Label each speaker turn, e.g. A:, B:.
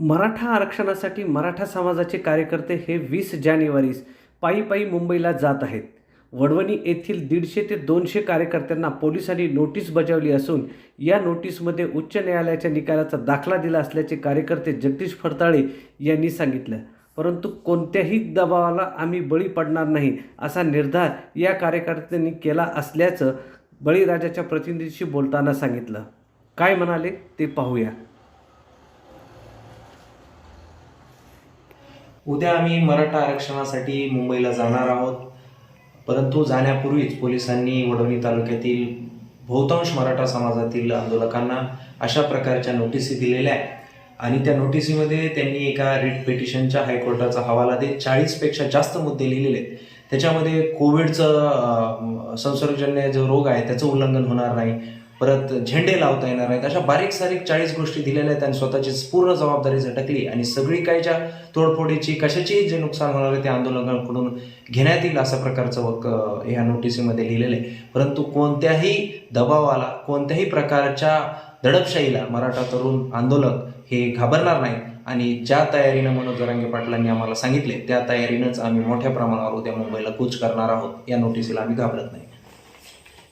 A: मराठा आरक्षणासाठी मराठा समाजाचे कार्यकर्ते हे वीस जानेवारीस पायी पायी मुंबईला जात आहेत. वडवणी येथील दीडशे ते दोनशे कार्यकर्त्यांना पोलिसांनी नोटीस बजावली असून या नोटीसमध्ये उच्च न्यायालयाच्या निकालाचा दाखला दिला असल्याचे कार्यकर्ते जगदीश फडताळे यांनी सांगितलं. परंतु कोणत्याही दबावाला आम्ही बळी पडणार नाही असा निर्धार या कार्यकर्त्यांनी केला असल्याचं बळीराजाच्या प्रतिनिधीशी बोलताना सांगितलं. काय म्हणाले ते पाहूया.
B: उद्या आम्ही मराठा आरक्षणासाठी मुंबईला जाणार आहोत. परंतु जाण्यापूर्वीच पोलिसांनी वडवणी तालुक्यातील बहुतांश मराठा समाजातील आंदोलकांना अशा प्रकारच्या नोटिसी दिलेल्या आहेत. आणि त्या नोटिसीमध्ये त्यांनी एका रिट पिटिशनच्या हायकोर्टाचा हवाला देत चाळीसपेक्षा जास्त मुद्दे लिहिलेले आहेत. त्याच्यामध्ये कोविडचं संसर्गजन्य जो रोग आहे त्याचं उल्लंघन होणार नाही. परत झेंडे लावता येणार नाहीत अशा बारीक सारीक चाळीस गोष्टी दिलेल्या आहेत आणि स्वतःची पूर्ण जबाबदारी झटकली आणि सगळी काही ज्या तोडफोडीची कशाचीही जे नुकसान होणार आहे ते आंदोलकांकडून घेण्यात येईल अशा प्रकारचं वक ह्या नोटिसीमध्ये लिहिलेलं आहे. परंतु कोणत्याही दबावाला कोणत्याही प्रकारच्या दडपशाहीला मराठा तरुण आंदोलक हे घाबरणार नाही आणि ज्या तयारीनं मनोज जरांगे पाटलांनी आम्हाला सांगितले त्या तयारीनंच आम्ही मोठ्या प्रमाणावर उद्या मुंबईला कूच करणार आहोत. या नोटिसीला आम्ही घाबरत नाही.